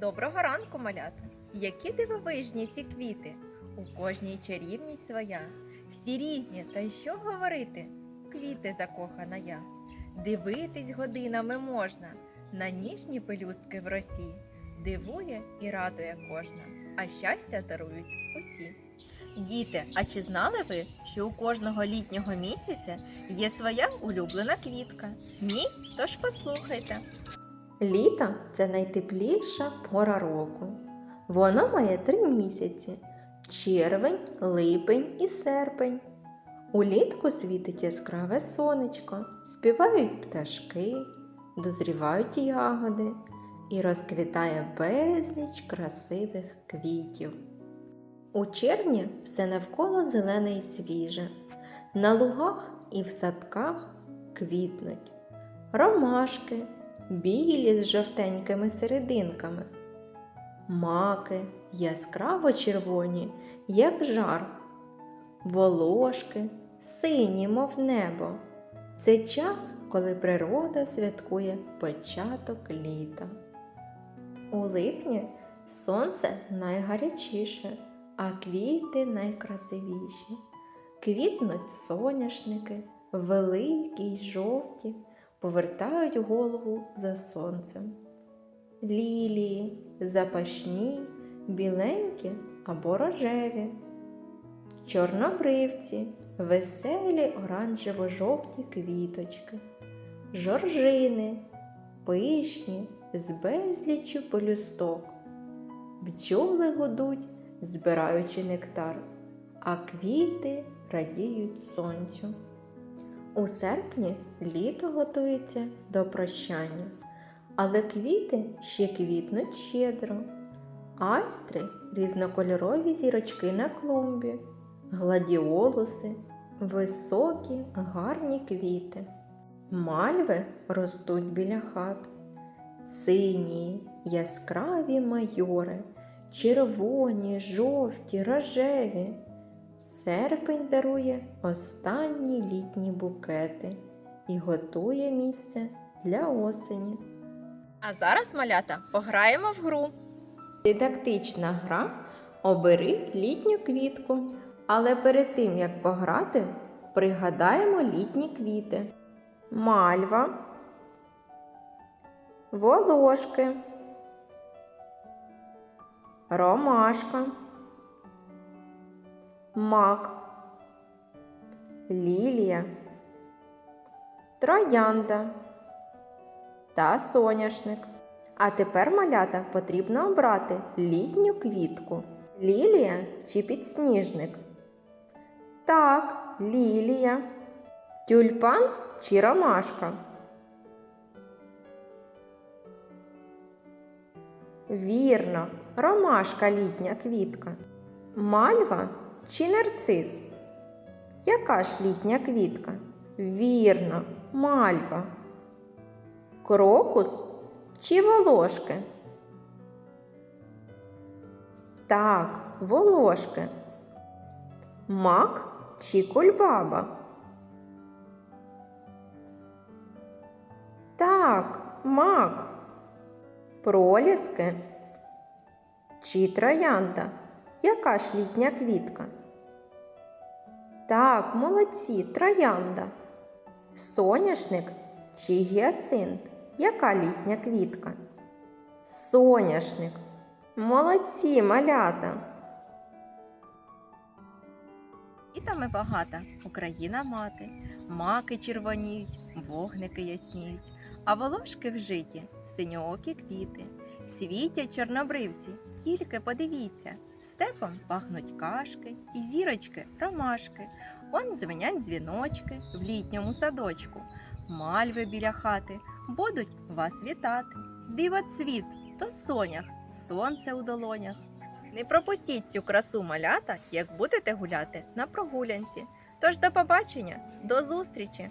Доброго ранку, малята! Які дивовижні ці квіти! У кожній чарівність своя, всі різні, та й що говорити? Квіти закохана я. Дивитись годинами можна на ніжні пелюстки в росі. Дивує і радує кожна, а щастя дарують усі. Діти, а чи знали ви, що у кожного літнього місяця є своя улюблена квітка? Ні? Тож послухайте. Літо це найтепліша пора року. Воно має три місяці: червень, липень і серпень. Улітку світить яскраве сонечко, співають пташки, дозрівають ягоди і розквітає безліч красивих квітів. У червні все навколо зелене і свіже. На лугах і в садках квітнуть ромашки, білі з жовтенькими серединками, маки яскраво червоні, як жар, волошки, сині, мов небо. Це час, коли природа святкує початок літа. У липні сонце найгарячіше, а квіти найкрасивіші. Квітнуть соняшники, великі й жовті, повертають голову за сонцем. Лілії, запашні, біленькі або рожеві, чорнобривці, веселі оранжево-жовті квіточки, жоржини, пишні, з безліччю пелюсток. Бджоли гудуть, збираючи нектар, а квіти радіють сонцю. У серпні літо готується до прощання, але квіти ще квітнуть щедро. Айстри різнокольорові зірочки на клумбі, гладіолуси, високі гарні квіти. Мальви ростуть біля хат, сині, яскраві майори, червоні, жовті, рожеві. Серпень дарує останні літні букети і готує місце для осені. А зараз, малята, пограємо в гру. Дидактична гра Обери літню квітку. Але перед тим як пограти, пригадаємо літні квіти: мальва, волошки, ромашка, мак, лілія, троянда та соняшник. А тепер, малята, потрібно обрати літню квітку. Лілія чи підсніжник? Так, лілія. Тюльпан чи ромашка? Вірно, ромашка літня квітка. Мальва чи нарцис? Яка ж літня квітка? Вірно, мальва. Крокус чи волошки? Так, волошки. Мак чи кульбаба? Так, мак. Проліски чи троянда? Яка ж літня квітка? Так, молодці, троянда. Соняшник чи гіацинт? Яка літня квітка? Соняшник. Молодці, малята. Квітами багата Україна мати, маки червоніють, вогники ясніють, а волошки вжиті, синьоокі квіти, світять чорнобривці, тільки подивіться, степом пахнуть кашки і зірочки ромашки, он дзвенять дзвіночки в літньому садочку, мальви біля хати будуть вас вітати. Диво цвіт, то сонях, сонце у долонях. Не пропустіть цю красу малята, як будете гуляти на прогулянці. Тож до побачення, до зустрічі!